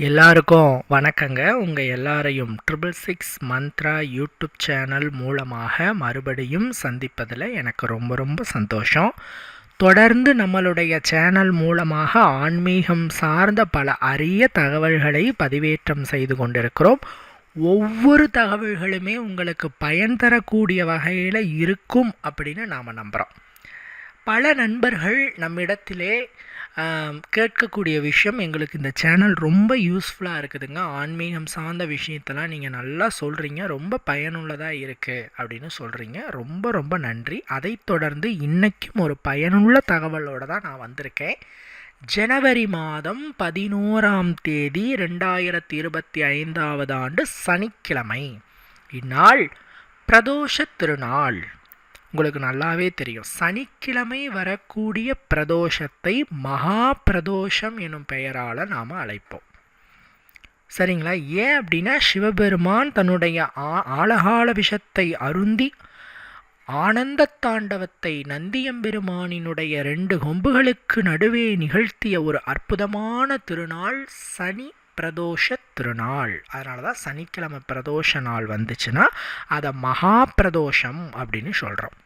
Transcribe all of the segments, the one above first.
எல்லாருக்கும் வணக்கங்க. உங்கள் எல்லாரையும் triple six Mantra YouTube channel மூலமாக மறுபடியும் சந்திப்பதில் எனக்கு ரொம்ப ரொம்ப சந்தோஷம். தொடர்ந்து நம்மளுடைய சேனல் மூலமாக ஆன்மீகம் சார்ந்த பல அரிய தகவல்களை பதிவேற்றம் செய்து கொண்டிருக்கிறோம். ஒவ்வொரு தகவல்களுமே உங்களுக்கு பயன் தரக்கூடிய வகையில் இருக்கும் அப்படின்னு நாம் நம்புகிறோம் பல நண்பர்கள் நம்மிடத்திலே கேட்கக்கூடிய விஷயம் எங்களுக்கு இந்த சேனல் ரொம்ப யூஸ்ஃபுல்லாக இருக்குதுங்க. ஆன்மீகம் சார்ந்த விஷயத்தெல்லாம் நீங்கள் நல்லா சொல்கிறீங்க ரொம்ப பயனுள்ளதாக இருக்குது அப்படின்னு சொல்கிறீங்க ரொம்ப ரொம்ப நன்றி. அதைத் தொடர்ந்து இன்றைக்கும் ஒரு பயனுள்ள தகவலோடு தான் நான் வந்திருக்கேன். ஜனவரி மாதம் பதினோராம் தேதி ரெண்டாயிரத்தி இருபத்தி ஐந்தாவது ஆண்டு சனிக்கிழமை. இந்நாள் பிரதோஷ திருநாள். உங்களுக்கு நல்லாவே தெரியும். சனிக்கிழமை வரக்கூடிய பிரதோஷத்தை மகா பிரதோஷம் எனும் பெயரால் நாம் அழைப்போம். சரிங்களா? ஏன் அப்படின்னா சிவபெருமான் தன்னுடைய ஆ- ஆழகால விஷத்தை அருந்தி ஆனந்த தாண்டவத்தை நந்தியம்பெருமானினுடைய ரெண்டு கொம்புகளுக்கு நடுவே நிகழ்த்திய ஒரு அற்புதமான திருநாள் சனி பிரதோஷ திருநாள். அதனால தான் சனிக்கிழமை பிரதோஷ நாள் வந்துச்சுன்னா அதை மகா பிரதோஷம் அப்படின்னு சொல்கிறோம்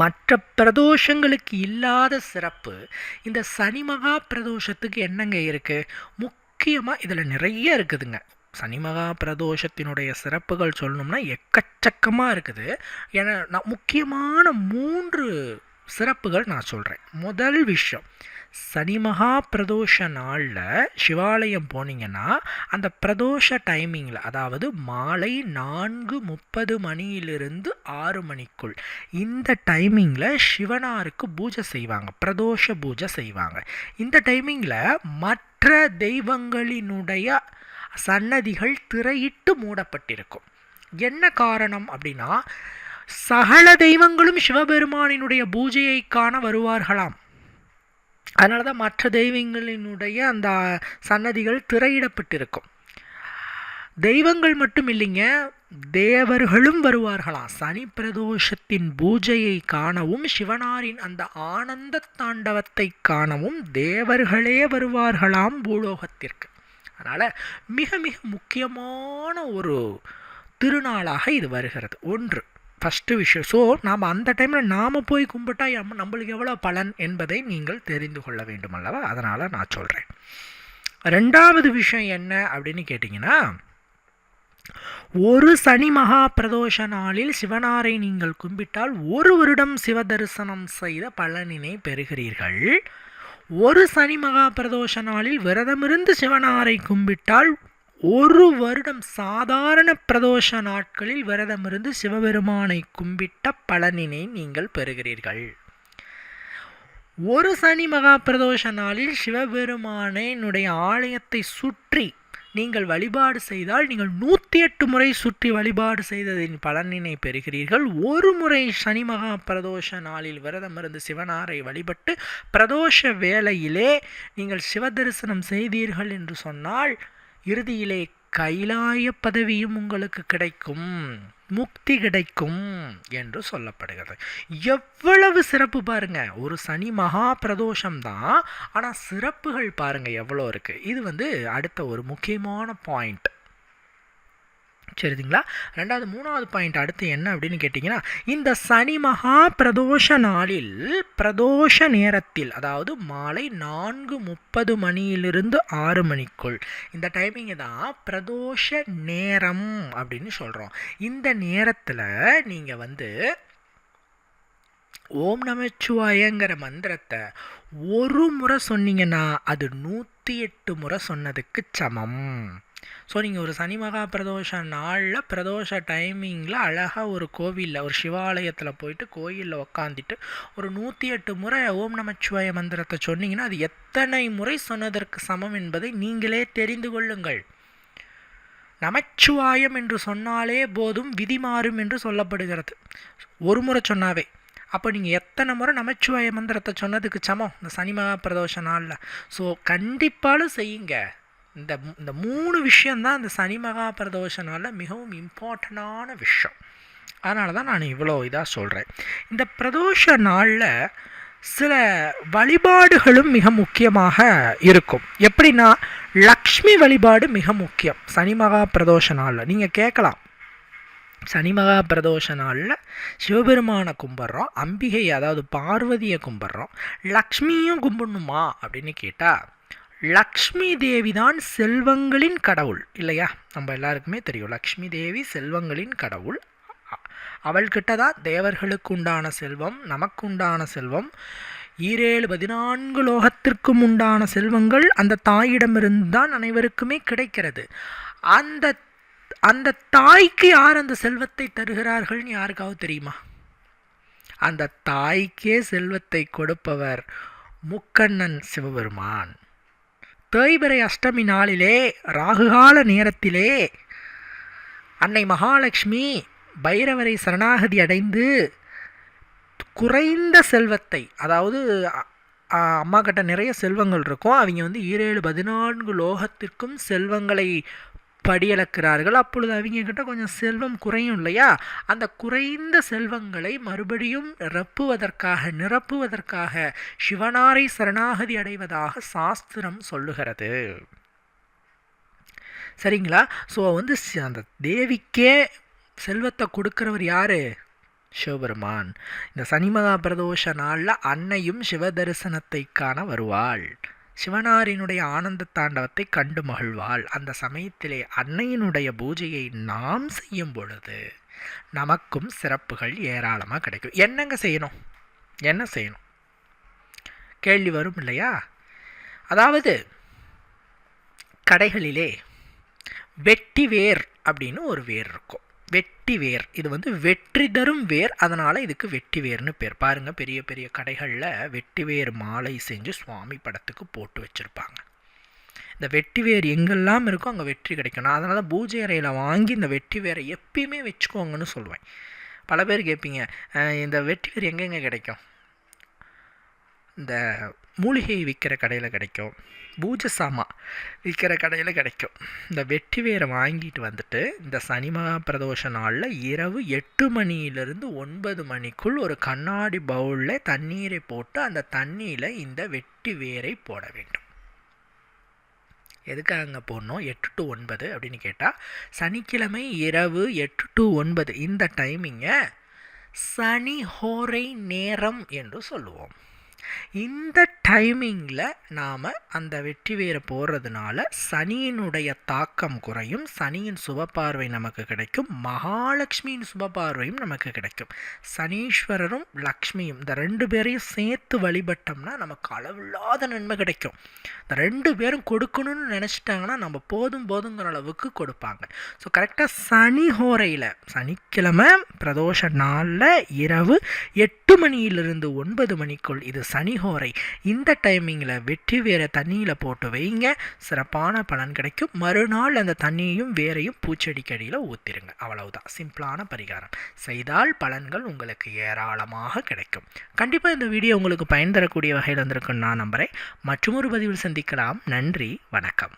மற்ற பிரதோஷங்களுக்கு இல்லாத சிறப்பு இந்த சனி மகா பிரதோஷத்துக்கு என்னங்க இருக்குது முக்கியமாக இதில் நிறைய இருக்குதுங்க. சனி மகா பிரதோஷத்தினுடைய சிறப்புகள் சொல்லணும்னா எக்கச்சக்கமாக இருக்குது. ஏன்னா நான் முக்கியமான மூன்று சிறப்புகள் நான் சொல்கிறேன் முதல் விஷயம் சனி மகா பிரதோஷ நாளில் சிவாலயம் போனீங்கன்னா அந்த பிரதோஷ டைமிங்கில் அதாவது மாலை நான்கு முப்பது மணியிலிருந்து ஆறு மணிக்குள் இந்த டைமிங்கில் சிவனாருக்கு பூஜை செய்வாங்க பிரதோஷ பூஜை செய்வாங்க. இந்த டைமிங்கில் மற்ற தெய்வங்களினுடைய சன்னதிகள் திரையிட்டு மூடப்பட்டிருக்கும். என்ன காரணம் அப்படின்னா சகல தெய்வங்களும் சிவபெருமானினுடைய பூஜையை காண வருவார்களாம். அதனால தான் மற்ற தெய்வங்களினுடைய அந்த சன்னதிகள் திரையிடப்பட்டிருக்கும். தெய்வங்கள் மட்டும் இல்லைங்க தேவர்களும் வருவார்களாம் சனி பிரதோஷத்தின் பூஜையை காணவும் சிவனாரின் அந்த ஆனந்த தாண்டவத்தை காணவும் தேவர்களே வருவார்களாம் பூலோகத்திற்கு. அதனால் மிக மிக முக்கியமான ஒரு திருநாளாக இது வருகிறது. ஒன்று ஃபஸ்ட்டு விஷயம். ஸோ நாம் அந்த டைமில் நாம் போய் கும்பிட்டா நம்மளுக்கு எவ்வளோ பலன் என்பதை நீங்கள் தெரிந்து கொள்ள வேண்டும் அல்லவா? அதனால் நான் சொல்கிறேன் ரெண்டாவது விஷயம் என்ன அப்படின்னு கேட்டிங்கன்னா ஒரு சனி மகா பிரதோஷ நாளில் சிவனாரை நீங்கள் கும்பிட்டால் ஒரு வருடம் சிவ தரிசனம் செய்த பலனினை பெறுகிறீர்கள். ஒரு சனி மகா பிரதோஷ நாளில் விரதமிருந்து சிவனாரை கும்பிட்டால் ஒரு வருடம் சாதாரண பிரதோஷ நாட்களில் விரதமிருந்து சிவபெருமானை கும்பிட்ட பலனினை நீங்கள் பெறுகிறீர்கள். ஒரு சனி மகா பிரதோஷ நாளில் சிவபெருமானினுடைய ஆலயத்தை சுற்றி நீங்கள் வழிபாடு செய்தால் நீங்கள் நூற்றி எட்டு முறை சுற்றி வழிபாடு செய்ததின் பலனினை பெறுகிறீர்கள். ஒரு முறை சனி மகா பிரதோஷ நாளில் விரதமிருந்து சிவனாரை வழிபட்டு பிரதோஷ வேளையிலே நீங்கள் சிவ தரிசனம் செய்தீர்கள் என்று சொன்னால் இறுதியிலே கைலாய பதவியும் உங்களுக்கு கிடைக்கும் முக்தி கிடைக்கும் என்று சொல்லப்படுகிறது. எவ்வளவு சிறப்பு பாருங்க. ஒரு சனி மகா பிரதோஷம் தான். ஆனால் சிறப்புகள் பாருங்க எவ்வளோ இருக்கு. இது வந்து அடுத்த ஒரு முக்கியமான பாயிண்ட் சரிதுங்களா? ரெண்டாவது மூணாவது பாயிண்ட் அடுத்து என்ன அப்படின்னு கேட்டிங்கன்னா இந்த சனி மகா பிரதோஷ நாளில் பிரதோஷ நேரத்தில் அதாவது மாலை நான்கு முப்பது மணியிலிருந்து ஆறு மணிக்குள் இந்த டைமிங் தான் பிரதோஷ நேரம் அப்படின்னு சொல்கிறோம் இந்த நேரத்தில் நீங்கள் வந்து ஓம் நமச்சிவாயங்கிற மந்திரத்தை ஒரு முறை சொன்னீங்கன்னா அது நூற்றி எட்டு முறை சொன்னதுக்கு சமம். ஸோ நீங்கள் ஒரு சனி மகா பிரதோஷ நாளில் பிரதோஷ டைமிங்கில் அழகாக ஒரு கோவிலில் ஒரு சிவாலயத்தில் போயிட்டு கோயிலில் உக்காந்துட்டு ஒரு நூற்றி எட்டு முறை ஓம் நமச்சிவாய மந்திரத்தை சொன்னீங்கன்னா அது எத்தனை முறை சொன்னதற்கு சமம் என்பதை நீங்களே தெரிந்து கொள்ளுங்கள். நமச்சிவாயம் என்று சொன்னாலே போதும் விதி மாறும் என்று சொல்லப்படுகிறது. ஒரு முறை சொன்னாவே. அப்போ நீங்கள் எத்தனை முறை நமச்சிவாய மந்திரத்தை சொன்னதுக்கு சமம் இந்த சனி மகா பிரதோஷ நாளில்? ஸோ கண்டிப்பாலும் செய்யுங்க. இந்த இந்த மூணு விஷயந்தான் இந்த சனி மகா பிரதோஷ நாளில் மிகவும் இம்பார்ட்டண்டான விஷயம். அதனால தான் நான் இவ்வளோ இதாக சொல்கிறேன் இந்த பிரதோஷ நாளில் சில வழிபாடுகளும் மிக முக்கியமாக இருக்கும். எப்படின்னா லக்ஷ்மி வழிபாடு மிக முக்கியம். சனி மகா பிரதோஷ நாளில். நீங்கள் கேட்கலாம். சனி மகா பிரதோஷ நாளில் சிவபெருமானை கும்பிட்றோம். அம்பிகை அதாவது பார்வதியை கும்பிட்றோம். லக்ஷ்மியும் கும்பிடணுமா அப்படின்னு கேட்டால் லக்ஷ்மி தேவி தான் செல்வங்களின் கடவுள். இல்லையா? நம்ம எல்லாருக்குமே தெரியும். லக்ஷ்மி தேவி செல்வங்களின் கடவுள். அவள்கிட்ட தான் தேவர்களுக்கு உண்டான செல்வம் நமக்கு உண்டான செல்வம் ஈரேழு பதினான்கு லோகத்திற்கும் உண்டான செல்வங்கள் அந்த தாயிடமிருந்து தான் அனைவருக்குமே கிடைக்கிறது. அந்த அந்த தாய்க்கு யார் அந்த செல்வத்தை தருகிறார்கள்னு யாருக்காவது தெரியுமா? அந்த தாய்க்கே செல்வத்தை கொடுப்பவர் முக்கண்ணன் சிவபெருமான். தேய்பிறை அஷ்டமி நாளிலே ராகுகால நேரத்திலே அன்னை மகாலட்சுமி பைரவரை சரணாகதி அடைந்து குறைந்த செல்வத்தை அதாவது அம்மா கிட்ட நிறைய செல்வங்கள் இருக்கும். அவங்க வந்து ஈரேழு பதினான்கு லோகத்திற்கும் செல்வங்களை படியளக்கிறார்கள். அப்பொழுது அவங்க கிட்ட கொஞ்சம் செல்வம் குறையும் இல்லையா? அந்த குறைந்த செல்வங்களை மறுபடியும் நிரப்புவதற்காக நிரப்புவதற்காக சிவனாரை சரணாகதி அடைவதாக சாஸ்திரம் சொல்லுகிறது. சரிங்களா? ஸோ வந்து அந்த தேவிக்கே செல்வத்தை கொடுக்குறவர் யாரு? சிவபெருமான். இந்த சனிமகா பிரதோஷ நாளில் அன்னையும் சிவ தரிசனத்தை காண வருவாள். சிவனாரினுடைய ஆனந்த தாண்டவத்தை கண்டு மகிழ்வாள். அந்த சமயத்திலே அன்னையினுடைய பூஜையை நாம் செய்யும் பொழுது நமக்கும் சிறப்புகள் ஏராளமாக கிடைக்கும். என்னங்க செய்யணும்? என்ன செய்யணும்? கேள்வி வரும் இல்லையா? அதாவது கடைகளிலே வெட்டி வேர் அப்படின்னு ஒரு வேர் இருக்கும். வெட்டி வேர். இது வந்து வெற்றி தரும் வேர். அதனால் இதுக்கு வெட்டி வேர்னு பேர். பாருங்க பெரிய பெரிய கடைகளில் வெட்டி வேர் மாலை செஞ்சு சுவாமி படத்துக்கு போட்டு வச்சுருப்பாங்க. இந்த வெட்டி வேர் எங்கெல்லாம் இருக்கோ அங்கே வெற்றி கிடைக்கணும். அதனால் பூஜை அறையில் வாங்கி இந்த வெட்டி வேரை எப்பயுமே வச்சுக்கோங்கன்னு சொல்லுவேன். பல பேர் கேட்பீங்க இந்த வெட்டி வேர் எங்கெங்கே கிடைக்கும்? இந்த மூலிகை விற்கிற கடையில் கிடைக்கும். பூஜை சாமா விற்கிற கடையில் கிடைக்கும். இந்த வெட்டி வேரை வாங்கிட்டு வந்துட்டு இந்த சனி மகா பிரதோஷ நாளில் இரவு எட்டு மணியிலிருந்து ஒன்பது மணிக்குள் ஒரு கண்ணாடி பவுலில் தண்ணீரை போட்டு அந்த தண்ணியில் இந்த வெட்டி வேரை போட வேண்டும். எதுக்காக போடணும்? எட்டு டு ஒன்பது அப்படின்னு கேட்டால் சனிக்கிழமை இரவு எட்டு டு ஒன்பது இந்த டைமிங்கை சனி ஹோரை நேரம் என்று சொல்லுவோம். இந்த டைமிங்கில் நாம் அந்த வெற்றி வேரை போடுறதுனால சனியினுடைய தாக்கம் குறையும் சனியின் சுபபார்வை நமக்கு கிடைக்கும் மகாலட்சுமியின் சுபபார்வையும் நமக்கு கிடைக்கும். சனீஸ்வரரும் லக்ஷ்மியும் இந்த ரெண்டு பேரையும் சேர்த்து வழிபட்டோம்னா நமக்கு அளவில்லாத நன்மை கிடைக்கும். இந்த ரெண்டு பேரும் கொடுக்கணும்னு நினச்சிட்டாங்கன்னா நம்ம போதும் போதுங்கிற அளவுக்கு கொடுப்பாங்க. ஸோ கரெக்டாக சனி ஹோரையில் சனிக்கிழமை பிரதோஷ நாளில் இரவு எட்டு மணியிலிருந்து ஒன்பது மணிக்குள் இது சனிஹோரை இந்த டைமிங்கில் வெற்றி வேற தண்ணியில் போட்டு வைங்க. சிறப்பான பலன் கிடைக்கும். மறுநாள் அந்த தண்ணியையும் வேரையும் பூச்செடிக்கடியில் ஊற்றிருங்க அவ்வளவுதான். சிம்பிளான பரிகாரம். செய்தால் பலன்கள் உங்களுக்கு ஏராளமாக கிடைக்கும். கண்டிப்பாக இந்த வீடியோ உங்களுக்கு பயன் தரக்கூடிய வகையில் வந்திருக்குன்னு நான் நம்புகிறேன் மற்றொரு பதிவில் சந்திக்கலாம். நன்றி. வணக்கம்.